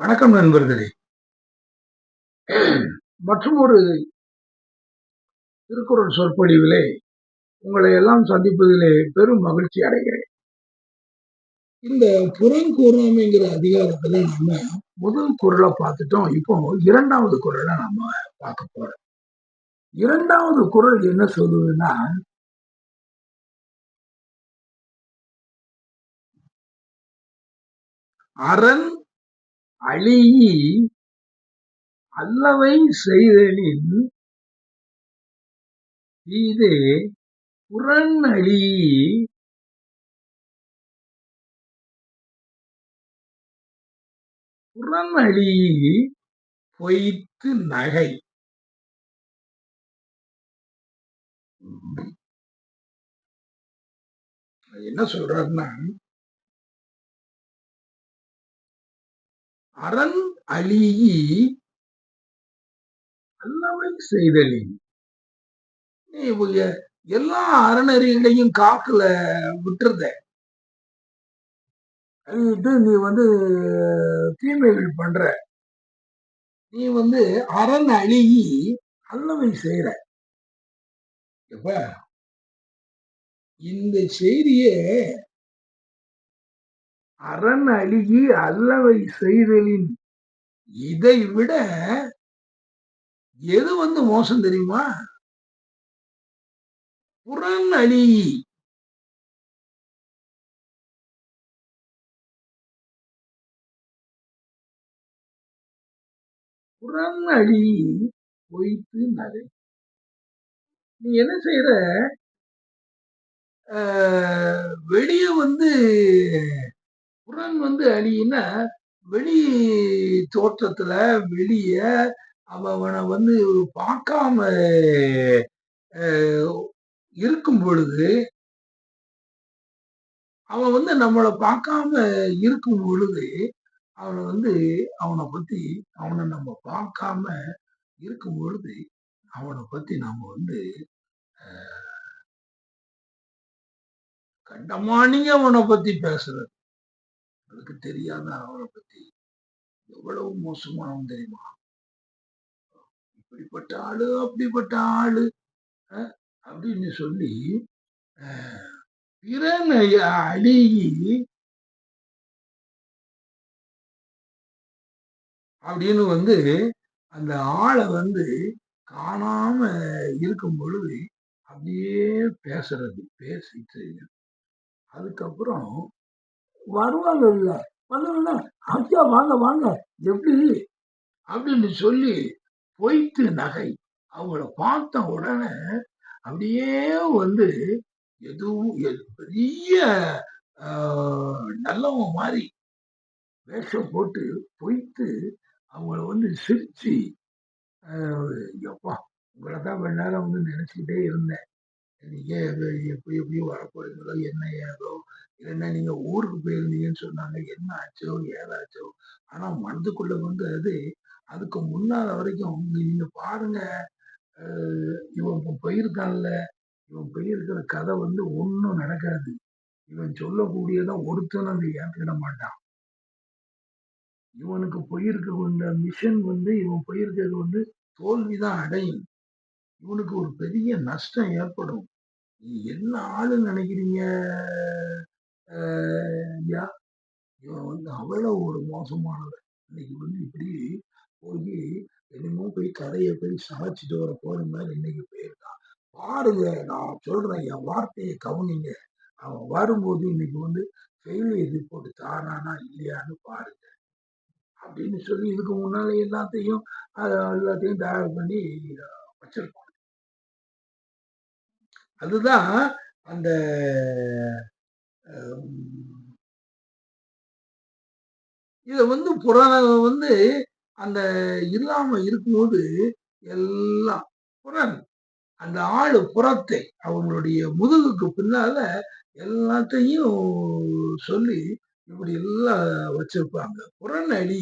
வணக்கம் நண்பர்களே. மற்றும் ஒரு திருக்குறள் சொற்பொழிவிலே உங்களை எல்லாம் சந்திப்பதிலே பெரும் மகிழ்ச்சி அடைகிறேன். இந்த புறங்கூறாமைங்கிற அதிகாரத்துல நம்ம முதல் குரலை பார்த்துட்டோம். இப்போ இரண்டாவது குரலை நம்ம பார்க்க போறோம். இரண்டாவது குரல் என்ன சொல்லுதுன்னா அரண் அழியி அல்லவை செய்தலின் தீதே புறன் அழியி பொய்த்து நகை. என்ன சொல்றாருன்னா அரண் அழியி அல்லவை செய்தலி. நீ எல்லா அறநெறிகளையும் காக்குல விட்டுருத அது நீ வந்து தீமைகள் பண்ற. நீ வந்து அரண் அழுகி அல்லவை செய்யற எப்ப? இந்த செய்திய அரண் அழுகி அல்லவை செய்தலின் இதை விட எது வந்து மோசம் தெரியுமா? புறன் அழி புறன் அழி பொய்த்து நகை நீ என்ன செய்யற வெளிய வந்து புறன் வந்து அழியினா வெளி தோற்றத்துல வெளிய அவனை வந்து பார்க்காம இருக்கும் பொழுது அவன் வந்து நம்மளை பார்க்காம இருக்கும் பொழுது அவனை வந்து அவனை பத்தி அவனை நம்ம பார்க்காம இருக்கும் பொழுது அவனை பத்தி நாம வந்து கண்டமானிங்க அவனை பத்தி பேசுறது. அதுக்கு தெரியாத அவரை பத்தி எவ்வளவு மோசமானவன் தெரியுமா? இப்படிப்பட்ட ஆளு அப்படிப்பட்ட ஆளு அப்படின்னு சொல்லி பிறனை அழுகி அப்படின்னு வந்து அந்த ஆளை வந்து காணாம இருக்கும் பொழுது அப்படியே பேசுறது பேசிட்டு அதுக்கப்புறம் வருவாங்க இல்ல. வந்தாங்கன்னா ஐயா வாங்க வாங்க. எப்படி? அப்படின்னு சொல்லி பொய்த்து நகை. அவங்கள பார்த்த உடனே அப்படியே வந்து எதுவும் பெரிய நல்லவன் மாதிரி வேஷம் போட்டு பொய்த்து அவங்கள வந்து சிரிச்சு எப்பா உங்களை தான் கொஞ்ச நேரம் வந்து நினைச்சுக்கிட்டே இருந்தேன். நீங்க எப்படி எப்படியோ வரப்போறீங்களோ என்ன ஏதோ இல்லைன்னா நீங்க ஊருக்கு போயிருந்தீங்கன்னு சொன்னாங்க. என்ன ஆச்சோ ஏதாச்சோ. ஆனா மனதுக்குள்ள வந்து அது அதுக்கு முன்னால வரைக்கும் நீங்க பாருங்க. இவன் போயிருக்கான்ல. இவன் போயிருக்கிற கதை வந்து ஒன்றும் நடக்காது. இவன் சொல்லக்கூடியதான் ஒருத்தனும் அந்த ஏற்றுக்கிட மாட்டான். இவனுக்கு போயிருக்க இந்த மிஷன் வந்து இவன் போயிருக்கிறது வந்து தோல்விதான் அடையும். இவனுக்கு ஒரு பெரிய நஷ்டம் ஏற்படும். என்ன ஆளு நினைக்கிறீங்க? ஐயா? இவன் வந்து அவ்வளோ ஒரு மோசமானவர் இன்னைக்கு வந்து இப்படி போய் என்னமோ போய் கதையை போய் சமைச்சிட்டு வர போற மாதிரி இன்னைக்கு போயிருக்கான். பாருங்க நான் சொல்றேன் என் வார்த்தையை கவனிங்க. அவன் வரும்போது இன்னைக்கு வந்து ஃபெயிலியர் ரிப்போர்ட் தாரானா இல்லையான்னு பாருங்க. அப்படின்னு சொல்லி இதுக்கு முன்னால எல்லாத்தையும் எல்லாத்தையும் தயார் பண்ணி வச்சிருக்கோம் அதுதான் அந்த இதை வந்து புறாண வந்து அந்த இல்லாம இருக்கும்போது எல்லாம் புறன் அந்த ஆளு புறத்தை அவங்களுடைய முதுகுக்கு பின்னால எல்லாத்தையும் சொல்லி இப்படி எல்லாம் வச்சிருப்பாங்க. புறநடி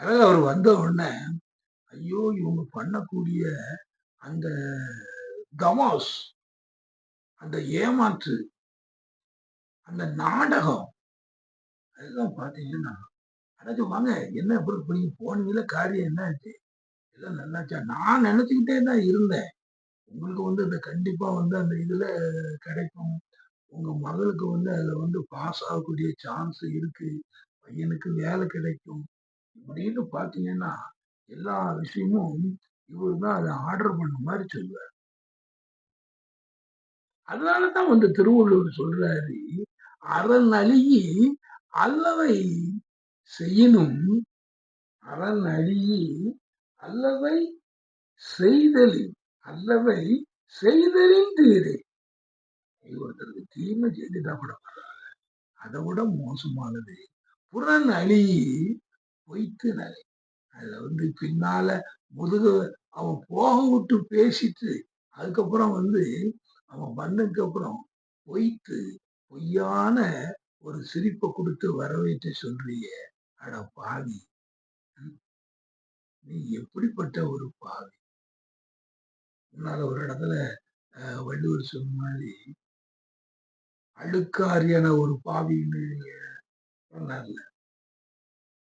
அழகு அவர் வந்த உடனே ஐயோ இவங்க பண்ணக்கூடிய அந்த தமாஸ் அந்த ஏமாற்று அந்த நாடகம் அதெல்லாம் பார்த்தீங்கன்னா அதாச்சும் வாங்க என்ன அப்புறம் இப்ப நீங்க போனீங்கல்ல காரியம் என்ன ஆச்சு எல்லாம் நல்லாச்சா? நான் நினைச்சுக்கிட்டே தான் இருந்தேன். உங்களுக்கு வந்து அந்த கண்டிப்பாக வந்து அந்த இதில் கிடைக்கும். உங்கள் மகளுக்கு வந்து அதில் வந்து பாஸ் ஆகக்கூடிய சான்ஸ் இருக்குது பையனுக்கு வேலை கிடைக்கும். இப்படின்னு பார்த்தீங்கன்னா எல்லா விஷயமும் இவர் தான் அதை ஆர்டர் பண்ண மாதிரி சொல்லுவார். அதனாலதான் வந்து திருவள்ளுவர் சொல்றாரு அறநலியி அல்லவை செய்யணும் அறன் அழுகி அல்லவை செய்தலின் அல்லவை செய்தலின் தீரே. ஒருத்தருக்கு தீமை செய்துட்டா கூட பரவாயில்ல அதை விட மோசமானது புறன் அழி பொய்த்து நலை. அதுல வந்து பின்னால முதுக அவன் போக விட்டு பேசிட்டு அதுக்கப்புறம் வந்து அவன் வந்ததுக்கு அப்புறம் பொய்த்து பொய்யான ஒரு சிரிப்பை கொடுத்து வரவேற்று சொல்றிய அட பாவி. நீ எப்படிப்பட்ட ஒரு பாவி? முன்னால ஒரு இடத்துல வள்ளுவர் சொன்ன மாதிரி அழுக்காரியான ஒரு பாவின்னு சொன்னார்ல.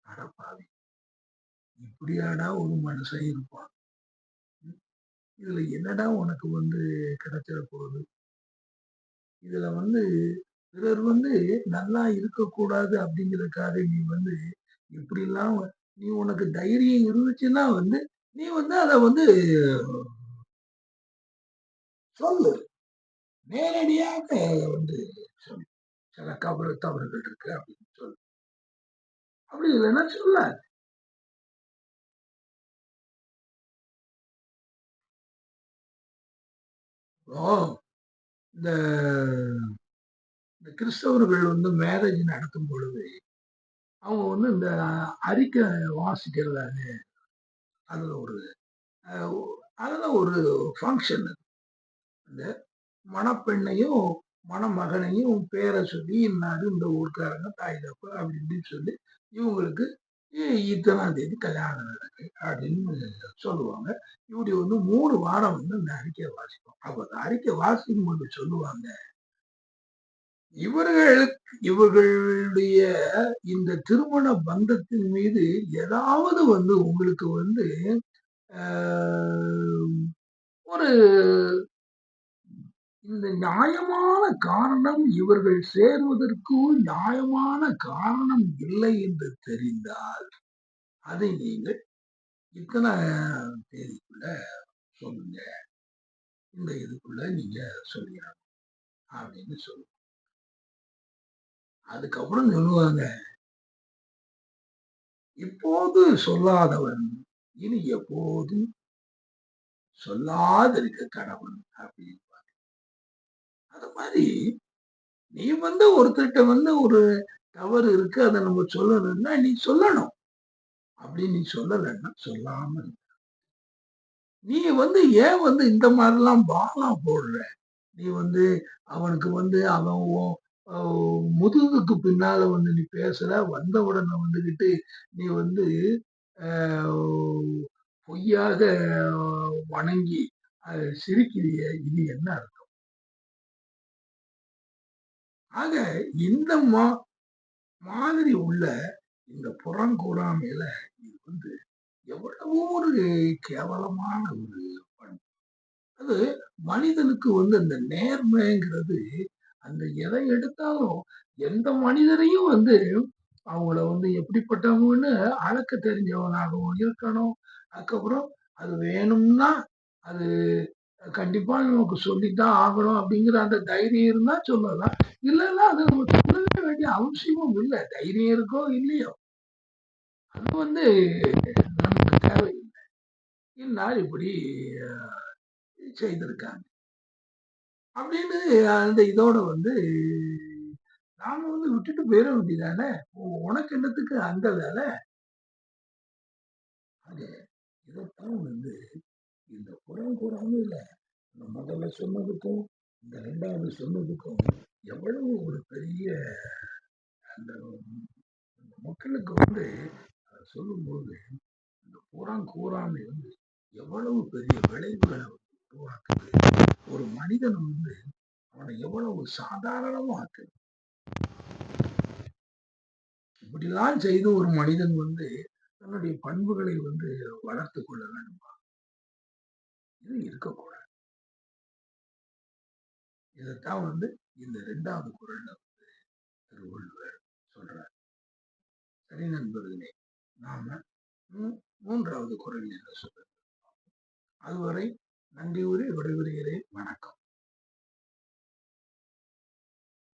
அட பாவி. இப்படியாடா ஒரு மனுஷன் இருப்பான்? இதுல என்னடா உனக்கு வந்து கிடைச்சிட போகுது இதுல வந்து பிறர் வந்து நல்லா இருக்கக்கூடாது அப்படிங்கிறதுக்காக நீ வந்து இப்படிலாம் எல்லாம் நீ உனக்கு தைரியம் இருந்துச்சுன்னா வந்து நீ வந்து அதை வந்து சொல்லு. நேரடியாக வந்து சொல்லு. சில கவறு தவறுகள் இருக்கு அப்படின்னு சொல்லு. அப்படி இல்லைன்னா சொல்ல இந்த இந்த கிறிஸ்தவர்கள் வந்து மேரேஜ் நடத்தும் பொழுது அவங்க வந்து இந்த அறிக்கை வாசிக்கிறாங்க அதில் ஒரு அதில் ஒரு ஃபங்க்ஷன் இந்த மணப்பெண்ணையும் மணமகனையும் பேரை சொல்லி இன்னாரு இந்த ஊர்க்காரங்க தாய் தப்பு அப்படி இப்படின்னு சொல்லி இவங்களுக்கு இத்தனாம் தேதி கல்யாணம் நடக்கு அப்படின்னு சொல்லுவாங்க. இப்படி வந்து மூணு வாரம் வந்து இந்த அறிக்கையை வாசிப்போம் அப்ப அந்த அறிக்கை வாசிக்கும் போது சொல்லுவாங்க இவர்களுக்கு இவர்களுடைய இந்த திருமண பந்தத்தின் மீது ஏதாவது வந்து உங்களுக்கு வந்து ஆஹ், ஒரு இந்த நியாயமான காரணம் இவர்கள் சேர்வதற்கு நியாயமான காரணம் இல்லை என்று தெரிந்தால் அதை நீங்கள் இத்தனை தேதிக்குள்ள சொல்லுங்க. இந்த இதுக்குள்ள நீங்க சொல்லிடணும் அப்படின்னு சொல்லுவாங்க அதுக்கப்புறம் சொல்லுவாங்க. இப்போது சொல்லாதவன் இனி எப்போதும் சொல்லாதிருக்க கடவுள் அப்படின்னு. மாதிரி நீ வந்து ஒருத்தர்கிட்ட வந்து ஒரு தவறு இருக்கு அதை நம்ம சொல்லணும்னா நீ சொல்லணும். அப்படி நீ சொல்லலைன்னா சொல்லாம நீ வந்து ஏன் வந்து இந்த மாதிரிலாம் பாலம் போடுற? நீ வந்து அவனுக்கு வந்து அவன் முதுகுக்கு பின்னால வந்து நீ பேசுற வந்த உடனே வந்துகிட்டு நீ வந்து ஆஹ், பொய்யாக வணங்கி சிரிக்கிறிய இது என்ன ஆக இந்த மா மாதிரி உள்ள இந்த புறங்கூறாமையில இது வந்து எவ்வளவோ ஒரு கேவலமான ஒரு பண்பு. அது மனிதனுக்கு வந்து அந்த நேர்மைங்கிறது அந்த எதை எடுத்தாலும் எந்த மனிதரையும் வந்து அவங்கள வந்து எப்படிப்பட்டவங்கன்னு அளக்க தெரிஞ்சவனாகவும் இருக்கணும். அதுக்கப்புறம் அது வேணும்னா அது கண்டிப்பா நமக்கு சொல்லித்தான் ஆகணும் அப்படிங்கிற அந்த தைரியம் இருந்தா சொல்லலாம். இல்லைன்னா அது நம்ம சொல்லவே வேண்டிய அவசியமும் இல்லை. தைரியம் இருக்கோ இல்லையோ. அது வந்து நமக்கு தேவையில்லை. இந்நாள் இப்படி செய்திருக்காங்க. அப்படின்னு அந்த இதோட வந்து நாம வந்து விட்டுட்டு போயிட வேண்டியதானே? உனக்கு என்னத்துக்கு அந்த வேலை? அது இதைத்தான் வந்து இந்த புறம் கூறாம இல்லை. இந்த முதல்ல சொன்னதுக்கும் இந்த ரெண்டாவது சொன்னதுக்கும் எவ்வளவு ஒரு பெரிய அந்த மக்களுக்கு வந்து அதை சொல்லும்போது இந்த புறம் கூறாமை வந்து எவ்வளவு பெரிய விளைவுகளை உருவாக்குது. ஒரு மனிதன் வந்து அவனை எவ்வளவு சாதாரணமாக்கு இப்படிலாம் செய்து ஒரு மனிதன் வந்து தன்னுடைய பண்புகளை வந்து வளர்த்துக் கொள்ள வேண்டுமா? இது இருக்கக்கூடாது இதைத்தான் வந்து இந்த ரெண்டாவது குரல்ல வந்து திருவள்ளுவர் சொல்றார். சரி நண்பர்களே நாம மூன்றாவது குரல் என்ன சொல்றது அதுவரை நன்றி கூறி விடைபெறுகிறேன். வணக்கம்.